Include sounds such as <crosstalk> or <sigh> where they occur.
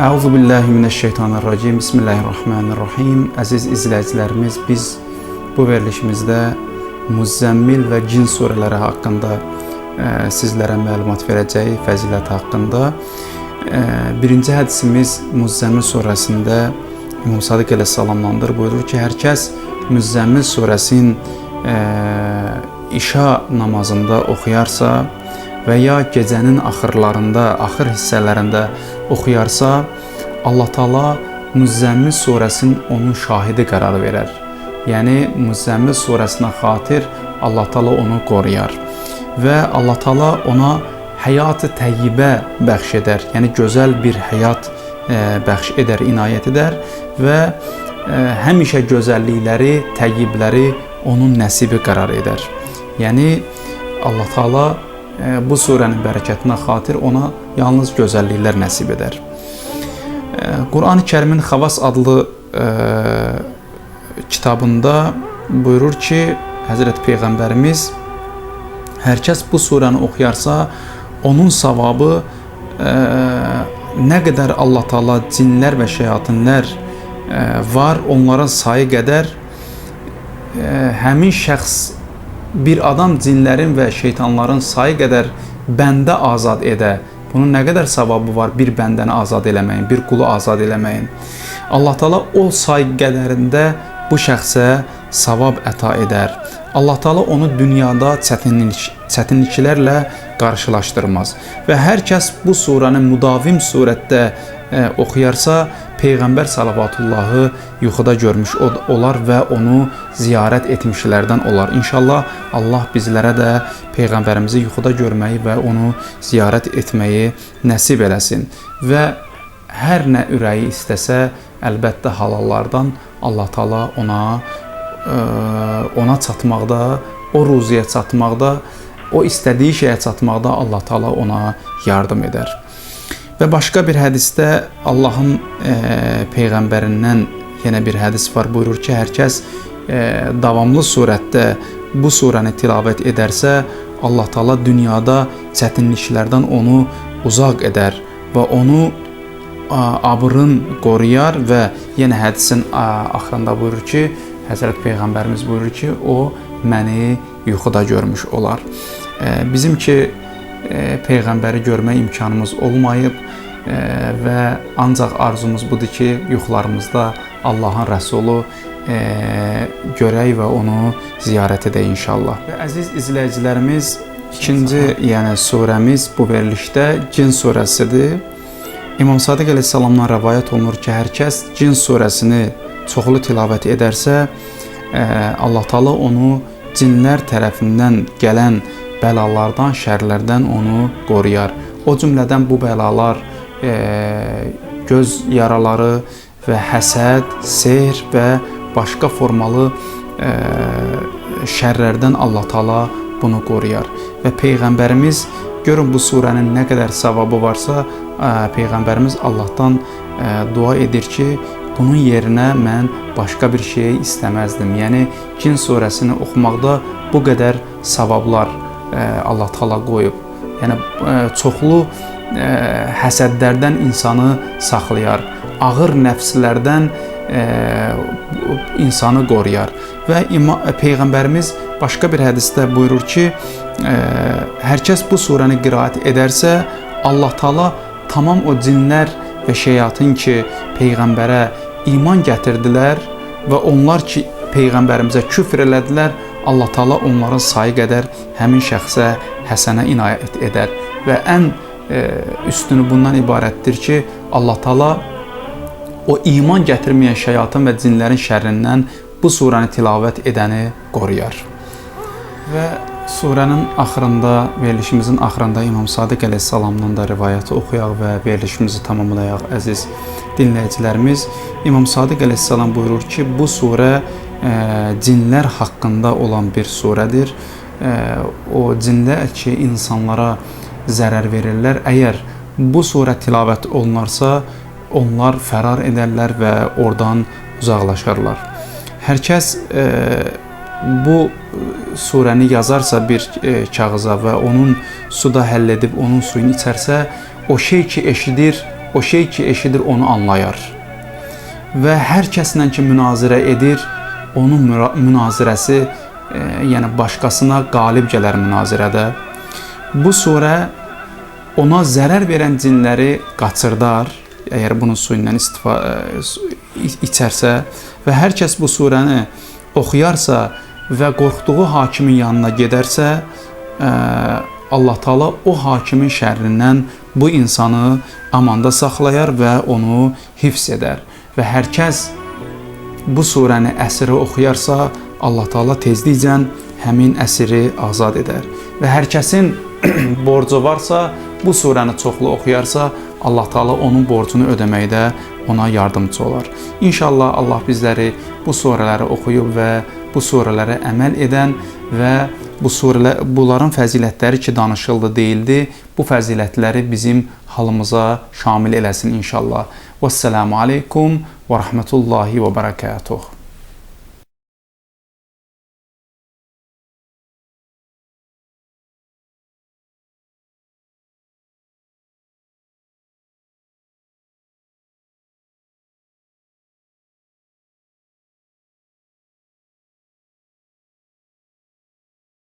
Euzu billahi mineşşeytanirracim. Bismillahirrahmanirrahim. Əziz izləyicilərimiz, biz bu verilişimizdə Muzzəmmil və Cin surələri haqqında ə, sizlərə məlumat verəcəyik, fəzilət haqqında. Ə, birinci hədisimiz Muzzəmmil surəsində İmam Sadiq əleyhissalamdandır. Buyurur ki, hər kəs Muzzəmmil surəsinin ə, işa namazında oxuyarsa və ya gecənin axırlarında, axır hissələrində oxuyarsa, Allah Taala Müzzəmmil surəsinin onun şahidi qərar verər. Yəni Müzzəmmil surəsinə xatir Allah Taala onu qoruyar və Allah Taala ona həyat-ı təyyibə bəxş edər. Yəni gözəl bir həyat e, bəxş edər, inayət edər və e, həmişə gözəllikləri, təyyibləri onun nəsibi qərar edər. Yəni Allah Taala bu surənin bərəkətinə xatir ona yalnız gözəlliklər nəsib edər. Qurani Kərimin Xavas adlı e, kitabında buyurur ki, Həzrət Peyğəmbərimiz hər kəs bu surəni oxuyarsa, onun savabı e, nə qədər Allah Taala cinlər və şeyatinlər e, var, onların sayı qədər e, həmin şəxs bir adam cinlərin və şeytanların sayı qədər bəndə azad edə. Bunun nə qədər savabı var bir bəndəni azad eləməyin, bir qulu azad eləməyin. Allah Taala o say qədərində bu şəxsə savab əta edər. Allah Taala onu dünyada çətinlik çətinliklərlə qarşılaşdırmaz və hər kəs bu surəni müdavim surətdə oxuyarsa Peyğəmbər sallavatullahı yuxuda görmüş olar və onu ziyarət etmişlərdən olar. İnşallah Allah bizlərə də peyğəmbərimizi yuxuda görməyi və onu ziyarət etməyi nəsib eləsin. Və hər nə ürəyi istəsə, əlbəttə halallardan Allah Taala ona ə, ona çatmaqda, o ruziyə çatmaqda, o istədiyi şeyə çatmaqda Allah Taala ona yardım edər. Və başqa bir hədisdə Allahın e, peyğəmbərindən yenə bir hədis var. Buyurur ki, hər kəs e, davamlı surətdə bu surəni tilavət edərsə, Allah Taala dünyada çətinliklərdən onu uzaq edər və onu abrın qoruyar və yenə hədisin axırında buyurur ki, Həzrət Peyğəmbərimiz buyurur ki, o məni yuxuda görmüş olar. E, bizim ki peyğəmbəri görmək imkanımız olmayıb e, və ancaq arzumuz budur ki, yuxularımızda Allahın Rəsulu görək və onu ziyarət edək inşallah. Əziz izləyicilərimiz, ikinci, yəni surəmiz bu verilişdə Cin surəsidir. İmam Sadiq əleyhissalamdan rəvayət olunur ki, hər kəs Cin surəsini çoxlu tilavət edərsə, Allah Taala onu cinlər tərəfindən gələn bəlalardan, şərlərdən onu qoruyar. O cümlədən bu bəlalar e, göz yaraları və həsəd, sehr və başqa formalı e, şərlərdən Allah Taala bunu qoruyar. Və peyğəmbərimiz görün bu surənin nə qədər savabı varsa, e, peyğəmbərimiz Allahdan e, dua edir ki, bunun yerinə mən başqa bir şey istəməzdim. Yəni Cin surəsini oxumaqda bu qədər savablar Allah Taala qoyub. Yəni çoxlu həsədlərdən insanı saxlayar, ağır nəfslərdən insanı qoruyar. Və peyğəmbərimiz başqa bir hədisdə buyurur ki, hər kəs bu surəni qiraət edərsə, Allah Taala tamam o cinlər və şeyatın ki, peyğəmbərə iman gətirdilər və onlar ki, peyğəmbərimizə küfr elədilər, Allah Taala onların sayı qədər həmin şəxsə həsənə inayət edər və ən e, üstünü bundan ibarətdir ki, Allah Taala o iman gətirməyən şeytan və cinlərin şərrindən bu surəni tilavət edəni qoruyar. Və surənin axırında, verilişimizin axırında İmam Sadiq əleyhissalamdan da rivayəti oxuyaq və verilişimizi tamamlayaq əziz dinləyicilərimiz. İmam Sadiq əleyhissalam buyurur ki, bu surə cinlər haqqında olan bir surədir. O cinlər ki, insanlara zərər verirlər. Əgər bu surə tilavət olunarsa, onlar fərar edərlər və oradan uzaqlaşarlar. Hər kəs bu surəni yazarsa bir kağıza və onun suda həll edib onun suyunu içərsə, o şey ki eşidir, o şey ki eşidir onu anlayar. Və hər kəslə ki münazirə edir, onun münazirəsi e, yəni başqasına qalib gələr münazirədə. Bu surə ona zərər verən cinləri qaçırdar, əgər bunun suyundan istifadə içərsə və hər kəs bu surəni oxuyarsa və qorxduğu hakimin yanına gedərsə, ə, Allah Taala o hakimin şərrindən bu insanı amanda saxlayar və onu hifz edər. Və hər kəs bu surəni əsri oxuyarsa, Allah Taala tezliklə həmin əsiri azad edər. Və hər kəsin <clears throat> borcu varsa, bu surəni çoxlu oxuyarsa, Allah Taala onun borcunu ödəməkdə ona yardımcı olar. İnşallah Allah bizləri bu surələri oxuyub və bu surələrə əməl edən və bu surələr bunların fəzilətləri ki danışıldı deyildi. Bu fəzilətləri bizim halımıza şamil eləsin inşallah. Vəssalamu aleykum və rahmetullahi və bərəkatuh.